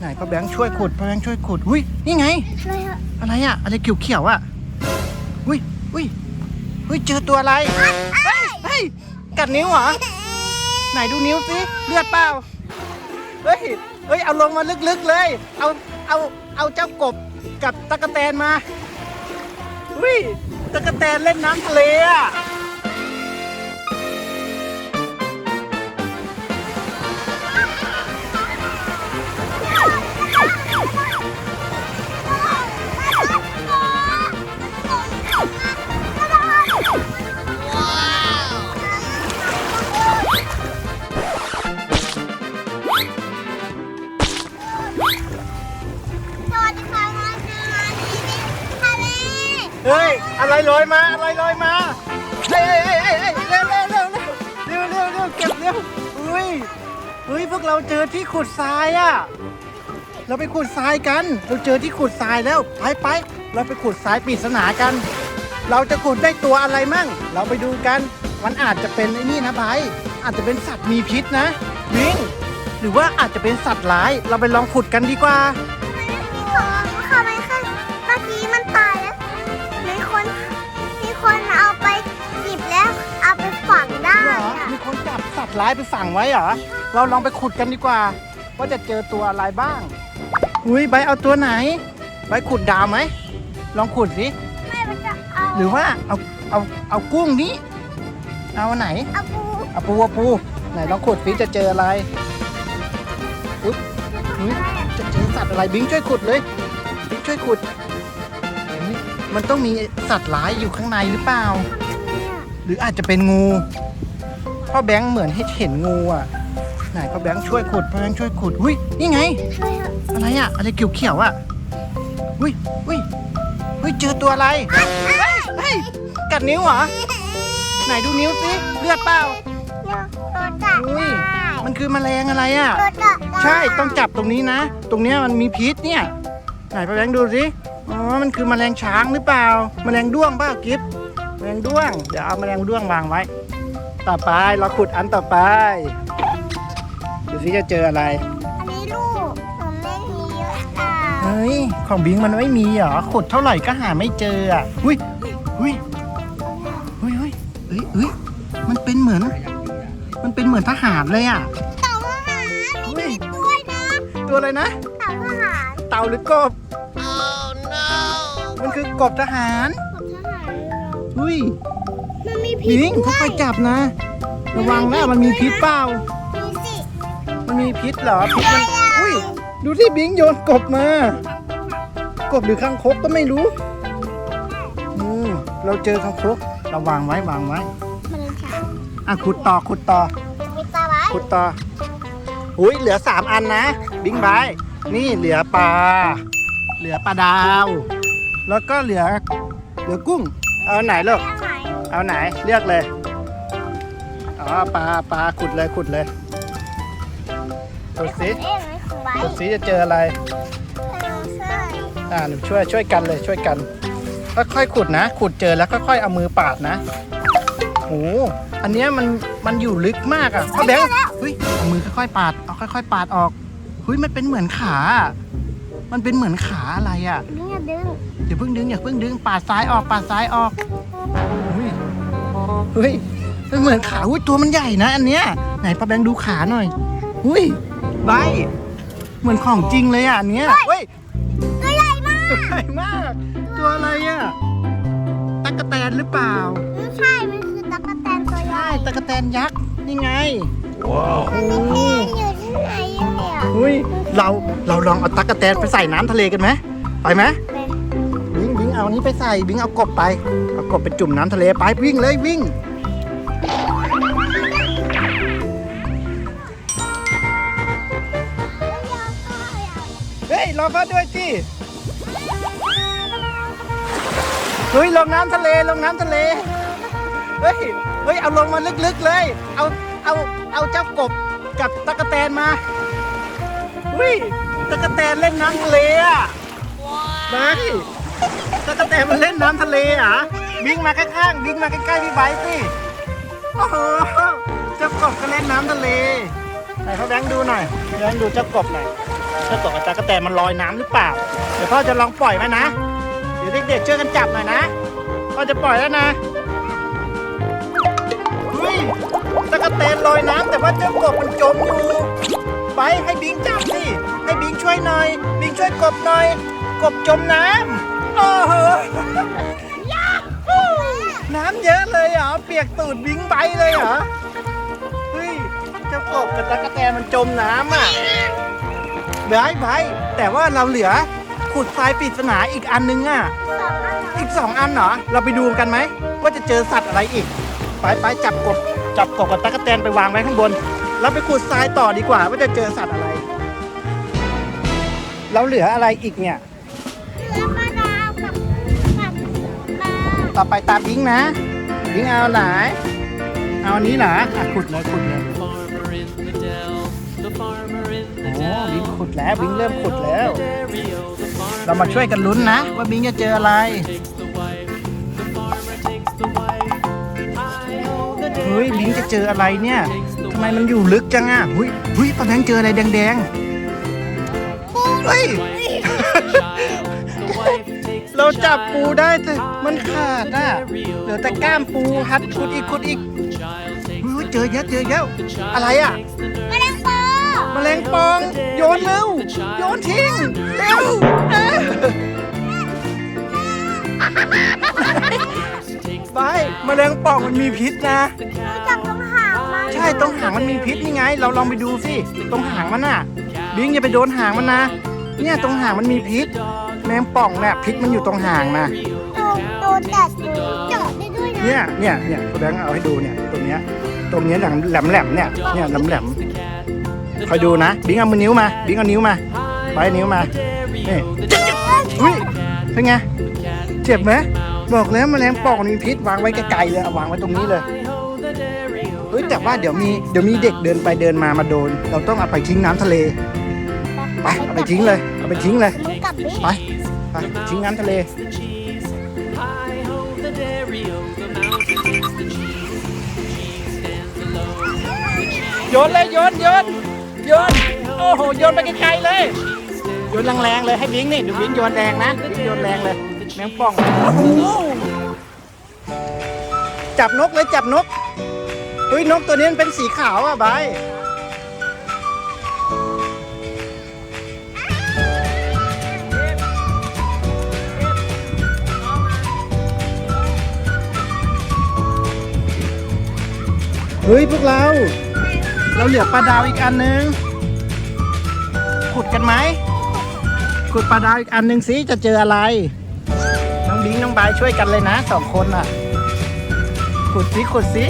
ไหนพ่อแบงค์ช่วยขุดพ่อแบงค์ช่วยขุดอุ้ยนี่ไง อะไรอะอะไรอะอะไรเขียวๆอะอุ้ยอุ้ยอุ้ยเจอตัวอะไรเฮ้ยเฮ้ยกัดนิ้วเหรอไหนดูนิ้วสิเลือดเปล่าเฮ้ยเฮ้ยเอาลงมาลึกๆเลย เอาเอาเอาเจ้ากบกับตะกแตนมาอุ้ยตะกแตนเล่นน้ำทะเลอะ อะไรลอยมาอะไรลอยมาเฮ้ยเฮ้ยเฮ้ยเฮ้ยเร็วเร็วเร็วเร็วเร็วเร็วเร็วเก็บเร็วอุ้ยเฮ้ยพวกเราเจอที่ขุดทรายอะเราไปขุดทรายกัน เราเจอที่ขุดทรายแล้วไปไปเราไปขุดทรายปริศนากัน เราจะขุดได้ตัวอะไรมั่ง เราไปดูกัน มันอาจจะเป็นไอ้นี่นะไบร์ทอาจจะเป็นสัตว์มีพิษนะวิ่งหรือว่าอาจจะเป็นสัตว์ร้าย เราไปลองขุดกันดีกว่า ตว์ร้ายไปฝังไว้เหรอ เราลองไปขุดกันดีกว่า ว่าจะเจอตัวอะไรบ้าง อุ้ยใบร์ทเอาตัวไหน ใบร์ทขุดดาวไหม ลองขุดสิไม่มันจะเอาหรือว่าเอาเอาเอากุ้งนี้ เอาอันไหน เอาปูเอาปูเอาปู ไหนลองขุดสิจะเจออะไรอุ๊ยอุ๊ยจะเจอสัตว์อะไรบิงช่วยขุดเลย บิงช่วยขุดเฮ้ยมันต้องมีสัตว์ร้ายอยู่ข้างในหรือเปล่าหรืออาจจะเป็นงู พ่อแบงค์เหมือนให้เห็นงูอะไหนพ่อแบงค์ช่วยขุดพ่อแบงค์ช่วยขุดอุ้ยนี่ไง อะไรอะอะไรเขียวๆอะอุ้ยอุ้ยอุ้ยเจอตัวอะไรเฮ้ยเฮ้ยกัดนิ้วเหรอไหนดูนิ้วสิเลือดเปล่าตัวจับอุ้ยได้มันคือแมลงอะไรอะตัวจับได้ใช่ต้องจับตรงนี้นะ ตรงเนี้ยมันมีพิษเนี่ยไหนพ่อแบงค์ดูสิอ๋อมันคือแมลงช้างหรือเปล่า แมลงด้วงเปล่ากิฟแมลงด้วง เดี๋ยวเอาแมลงด้วงวางไว้ ต่อไปเราขุดอันต่อไปดูสิจะเจออะไรอันนี้ลูกผมไม่มีเยอะอะเฮ้ยของบิงมันไม่มีเหรอขุดเท่าไหร่ก็หาไม่เจออะอุ้ยอุ้ยอุ้ยอุ้ยเอ้ยเอ้ยมันเป็นเหมือน มันเป็นเหมือนทหารเลยอะเต่าทหารมีอุ้ยด้วยนะตัวอะไรนะเต่าทหารเต่าหรือกบมันคือกบทหารผมทหารอุ้ยมันมี พิษบิงด้วค่อยยๆจับนะ ระวังนะมันมีพิษเปล่ามีสิมันมีพิษเหรอพิษมันอุ้ยดูที่บิงโยนกบมา กบหรือข้างคกก็ไม่รู้อืมเราเจอข้างคกเราวางไว้วางไว้มันเป็นช้างอะขุดต่อขุดต่อ มีตาไว้ขุดต่ออุ้ยเหลือสามอันนะบิงบายนี่เหลือปลา เหลือปลาดาว แล้วก็เหลือ เหลือกุ้ง เอาไหนลูกแค่ไหน เอาไหนเลือกเลย อ๋อปลาปลาขุดเลยขุดเลยขุดสิเอ๊ะไหมของไว้ขุดสิจะเจออะไร ใช่อ่าหนูช่วยช่วยกันเลยช่วยกันค่อยๆขุดนะ ขุดเจอแล้วค่อยๆเอามือปาดนะโอ้อันเนี้ยมันมันอยู่ลึกมากอะพ่อแบงค์เฮ้ยเอามือค่อยๆปาดเอาค่อยๆ ปาดออกเฮ้ยมันเป็นเหมือนขาอะมันเป็นเหมือนขาอะไรอะดึงอย่าดึงอย่าเพิ่งดึงอย่าเพิ่งดึงปาดซ้ายออกปาดซ้ายออก เฮ้ยเฮ้ยมันเหมือนขาอุ้ยตัวมันใหญ่นะ อันเนี้ยไหนพ่อแบงค์ดูขาหน่อยอุ้ยใบเหมือนของจริงเลยอะอันเนี้ยเฮ้ยตัวใหญ่มากตัวใหญ่มาก ตัวอะไรอะตั๊กแตนหรือเปล่าไม่ใช่ มันคือตั๊กแตนตัวใหญ่ใช่ตั๊กแตนยักษ์นี่ไงว้าวมันอยู่ที่ไหนเนี่ยอุ้ยเราเราลองเอาตั๊กแตนไปใส่น้ำทะเลกันไหมไปไหมบิงบิง เอานี้ไปใส่บิงเอากบไป เอากบไปจุ่มน้ำทะเลไปวิ่งเลยวิ่ง เฮ้ยรอพ่อด้วยสิเฮ้ยลงน้ำทะเลลงน้ำทะเล เฮ้ยเฮ้ยเอาลงมาลึกๆเลย เอาเอาเอาเจ้ากบกับตะกแตนมาเฮ้ยตะกแตนเล่นน้ำทะเลอะ ไป ตะกะแตมันเล่นน้ำทะเลอะบิงมาข้างๆบิงมาใกล้ๆพี่ไบร์สิโอ้โหเจ้ากบก็เล่นน้ำทะเลไหนเขาแบงค์ดูหน่อยแบงค์ดูเจ้ากบหน่อยเจ้ากบกับตะกระแตมันลอยน้ำหรือเปล่า เดี๋ยวพ่อจะลองปล่อยมันนะ เดี๋ยวเด็กๆช่วยกันจับหน่อยนะพ่อจะปล่อยแล้วนะเฮ้ยตะกแตลอยน้ำแต่ว่าเจ้ากบมันจมอยู่ไปให้บิงจับสิให้บิงช่วยหน่อย บิงช่วยกบหน่อย กบจมน้ำ โอ้โหน้ำเยอะเลยเหรอ เปียกตูดบิงไปเลยเหรอ เฮ้ยเจ้ากบกับตะกะแตนมันจมน้ำอะไบไบแต่ว่าเราเหลือขุดทรายปริศนาอีกอันนึงอะ อีกสองอันเหรอ เราไปดูกันไหมว่าจะเจอสัตว์อะไรอีก ไปไปจับกบจับกบกับตะกแตนไปวางไว้ข้างบน แล้วไปขุดทรายต่อดีกว่าว่าจะเจอสัตว์อะไร เราเหลืออะไรอีกเนี่ย ต่อไปตามบิงนะบิงเอาไหนเอาอันนี้เหรออะขุดเลยขุดเลย farmer in the dell, the farmer in โอ้ the บิง dell. ขุดแล้วบิงเริ่มขุดแล้ว Dario, the farmer เรามาช่วยกันลุ้นนะ ว่าบิงจะเจออะไร takes the wife, the farmer takes the wife. I know the เฮ้ยบิง Dario จะเจออะไรเนี่ย takes the ทำไมมันอยู่ลึกจังอะเฮ้ยเฮ้ยตอนนั้นเจออะไรแดงๆเฮ้ย wife, the child, the wife จับปู child. ได้แต่มันขาดอะเหลือแต่ก้ามปูหัดขุดอีกขุดอีก The child takes เฮ้ย the เจอเยอะเจอเยอะ the child อะไรอะ takes the แม nurse. ลงปอแมลงปองโยนเร็วโยนทิ้งเร็วเอ้ย takes ไปแมลงปองมันมีพิษนะ the จับ cow. ตรงหางมันใช่ตรงหางมันมีพิษนี่ไง เราลองไปดูสิตรงหางมันน่ะ บิงอย่าไปโดนหางมันนะ เนี่ยตรงหางมันมีพิษ แมงป่องเนี่ยพิษมันอยู่ตรงหางนะ โดนโดนแดดดูเจาะได้ด้วยนะเนี่ยเนี่ยเนี่ยแบงค์เอาให้ดูเนี่ยตรงเนี้ยตรงเนี้ยแหลมแหลมแหลมเนี่ยเนี่ยแหลมแหลมคอยดูนะบิงเอามือนิ้วมาบิงเอานิ้วมาไปนิ้วมานี่อุ้ยเป็นไงเจ็บไหมบอกแล้วแมลงป่องมีพิษวางไว้ไกลๆเลยเอาวางไว้ตรงนี้เลยเฮ้ยแต่ว่าเดี๋ยวมีเดี๋ยวมีเด็กเดินไปเดินมามาโดน เราต้องเอาไปทิ้งน้ำทะเล ไปเอาไปทิ้งเลยเอาไปทิ้งเลยมึงกลับดิไปไปทิ้งน้ำทะเล โยนเลยโยนโยนโยนโอ้โหโยนไปไกลๆเลยโยนแรงๆเลยให้บิงนี่ดูบิงโยนแรงนะบิงโยนแรงเลยแมงป่องโอ้โหจับนกเลยจับนกเฮ้ยนกตัวนี้มันเป็นสีขาวอะบาย ฮ้ยพวกเรา เราเหลือปลาดาวอีกอันนึง ขุดกันไหม ขุดปลาดาวอีกอันหนึ่งสิจะเจออะไร น้องบิงน้องบายช่วยกันเลยนะสองคนอะ ขุดสิขุดสิ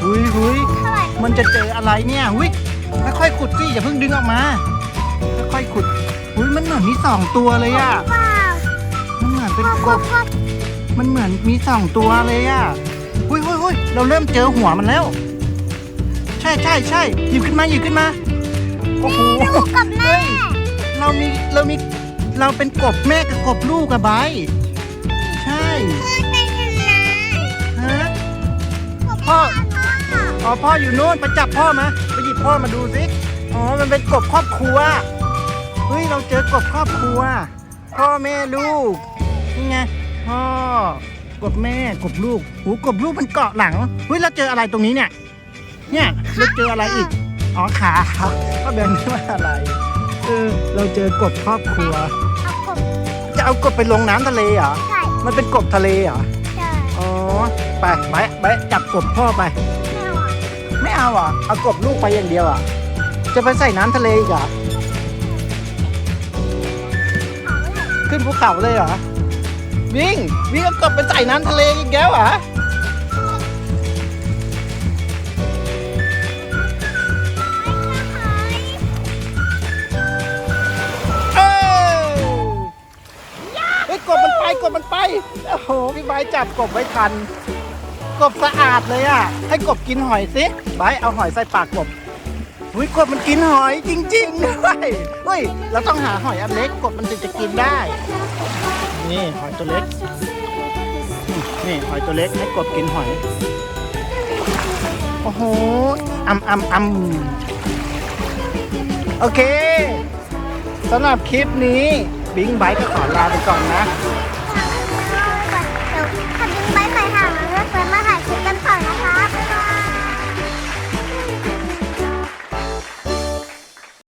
หุยหุยเท่าไหร่มันจะเจออะไรเนี่ยหุยค่อยๆขุดสิอย่าเพิ่งดึงออกมา ค่อยๆขุดหุยมันเหมือนมีสองตัวเลยอะเปล่ามันเหมือนเป็นกกบบกบ มันเหมือนมีสองตัวเลยอะหุ ยหุยหุยเราเริ่มเจอหัวมันแล้ว ใช่ใช่ใช่หยิบขึ้นมาหยิบขึ้นมาโอ้โหลูกกับแม่ เรามีเรามีเราเป็นกบแม่กับกบลูกกับใบใช่พ่อเป็นยังไงฮะพ่ออ๋อพ่ออยู่โน่นไปจับพ่อมาไปหยิบพ่อมาดูสิอ๋อมันเป็นกบครอบครัวเฮ้ยเราเจอกบครอบครัว พ่อแม่ลูกนี่ไงพ่อ กบแม่กบลูกหูกบลูกมันเกาะหลังเฮ้ยเราเจออะไรตรงนี้เนี่ย เนี่ยเราเจออะไรอีกอ๋อขาก็เดินไม่ว่าอะไรเออเราเจอกบครอบครัว เอากบจะเอากบไปลงน้ำทะเลเหรอใช่มันเป็นกบทะเลเหรอใช่อ๋อ ไปไปไปจับกบพ่อไปไม่เอาอะไม่เอาอะ เอากบลูกไปอย่างเดียวอะ จะไปใส่น้ำทะเลอีกเหรอ เอาเลยขึ้นภูเขาเลยเหรอ วิ่งวิ่งเอากบไปใส่น้ำทะเลอีกแล้วเหรอเอ้ยเฮ้ยกบมันไปกบมันไปโอ้โหพี่ใบร์ทจับกบไว้ทัน กบสะอาดเลยอะ ให้กบกินหอยสิใบร์ทเอาหอยใส่ปากกบอุ้ยกบมันกินหอยจริงๆด้วยเฮ้ยเราต้องหาหอยอันเล็กกบมันถึงจะกินได้ นี่หอยตัวเล็ก นี่หอยตัวเล็กให้กบกินหอย โอ้โหอำอำอำโอเคสำหรับคลิปนี้ บิงไบค์ก็ขอลาไปก่อนนะ